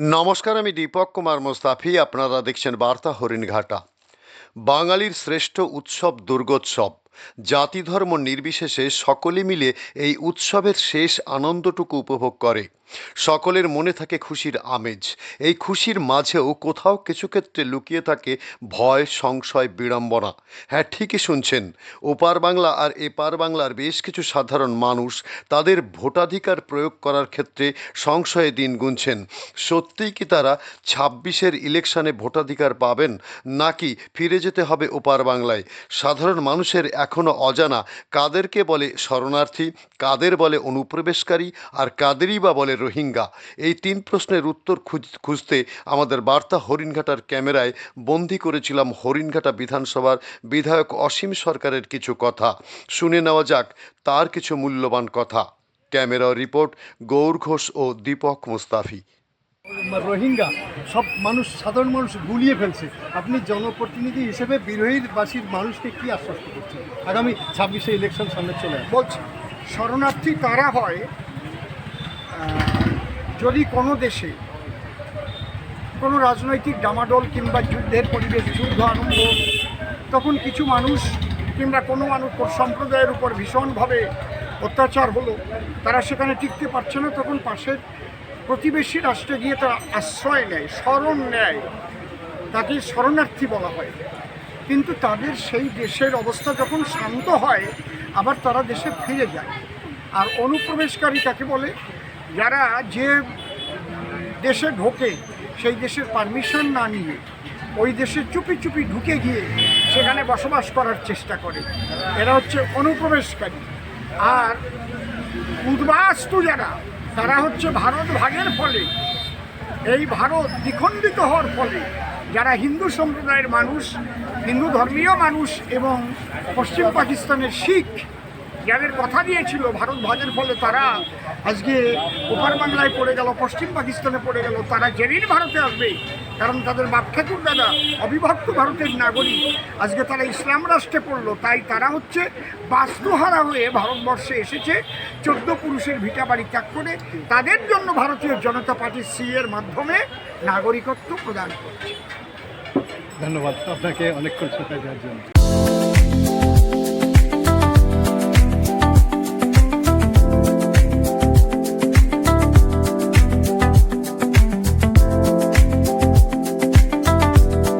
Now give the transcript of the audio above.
নমস্কার, আমি দীপক কুমার মোস্তাফি, আপনারা দেখছেন বার্তা হরিণঘাটা। বাঙালির শ্রেষ্ঠ উৎসব দুর্গোৎসব। জাতি ধর্ম নির্বিশেষে সকলে মিলে এই উৎসবের শেষ আনন্দটুকু উপভোগ করে। সকলের মনে থাকে খুশির আমেজ। এই খুশির মাঝেও কোথাও কিছু ক্ষেত্রে লুকিয়ে থাকে ভয়, সংশয়, বিড়ম্বনা। হ্যাঁ ঠিকই শুনছেন। ওপার বাংলা আর এপার বাংলার বেশ কিছু সাধারণ মানুষ তাদের ভোটাধিকার প্রয়োগ করার ক্ষেত্রে সংশয়ে দিন গুনছেন। সত্যিই কি তারা ছাব্বিশের ইলেকশনে ভোটাধিকার পাবেন? নাকি ফিরে যেতে হবে ওপার বাংলায়? সাধারণ মানুষের এখনও অজানা কাদেরকে বলে শরণার্থী, কাদের বলে অনুপ্রবেশকারী, আর কাদেরই বা বলে রোহিঙ্গা। এই তিন প্রশ্নের উত্তর খুঁজ- খুঁজতে আমাদের বার্তা হরিণঘাটার ক্যামেরায় বন্দি করেছিলাম হরিণঘাটা বিধানসভার বিধায়ক অসীম সরকারের কিছু কথা। শুনে নেওয়া যাক তার কিছু মূল্যবান কথা। ক্যামেরা রিপোর্ট গৌর ঘোষ ও দীপক মুস্তাফি। রোহিঙ্গা সব মানুষ সাধারণ মানুষ গুলিয়ে ফেলছে। আপনি জনপ্রতিনিধি হিসেবে বিরোহীর বাসীর মানুষকে কি আশ্বস্ত করছেন? আগামী ছাব্বিশে ইলেকশন সামনে চলে বলছি শরণার্থী তারা হয় যদি কোনো দেশে কোনো রাজনৈতিক ডামাডোল কিংবা যুদ্ধের পরিবেশ যুদ্ধ আরম্ভ তখন কিছু মানুষ কিংবা কোনো মানুষ সম্প্রদায়ের উপর ভীষণভাবে অত্যাচার হলো, তারা সেখানে টিকতে পারছে না, তখন পাশের প্রতিবেশী রাষ্ট্রে গিয়ে তারা আশ্রয় নেয় শরণ নেয়, তাকে শরণার্থী বলা হয়। কিন্তু তাদের সেই দেশের অবস্থা যখন শান্ত হয়, আবার তারা দেশে ফিরে যায়। আর অনুপ্রবেশকারী তাকে বলে যারা যে দেশে ঢোকে, সেই দেশের পারমিশন না নিয়ে, ওই দেশে চুপি চুপি ঢুকে গিয়ে সেখানে বসবাস করার চেষ্টা করে। এরা হচ্ছে অনুপ্রবেশকারী। আর উদ্বাস্তু যারা, তারা হচ্ছে ভারত ভাগের ফলে, এই ভারত দ্বিখণ্ডিত হওয়ার ফলে, যারা হিন্দু সম্প্রদায়ের মানুষ, হিন্দু ধর্মীয় মানুষ এবং পশ্চিম পাকিস্তানের শিখ যাদের কথা দিয়েছিল, ভারত ভাগের ফলে তারা আজকে ওপার বাংলায় পড়ে গেল, পশ্চিম পাকিস্তানে পড়ে গেল, তারা জেরির ভারতে আসবে, কারণ তাদের বাপ ঠাকুর দাদা, অবিভক্ত ভারতের নাগরিক, আজকে তারা ইসলাম রাষ্ট্রে পড়ল, তাই তারা হচ্ছে বাস্তুহারা হয়ে ভারতবর্ষে এসেছে, চোদ্দ পুরুষের ভিটা বাড়ি ত্যাগ করে তাদের জন্য ভারতীয় জনতা পার্টি সি এর মাধ্যমে নাগরিকত্ব প্রদান করছে। ধন্যবাদ, আপনাকে অনেকক্ষণ সময় দেওয়ার জন্য।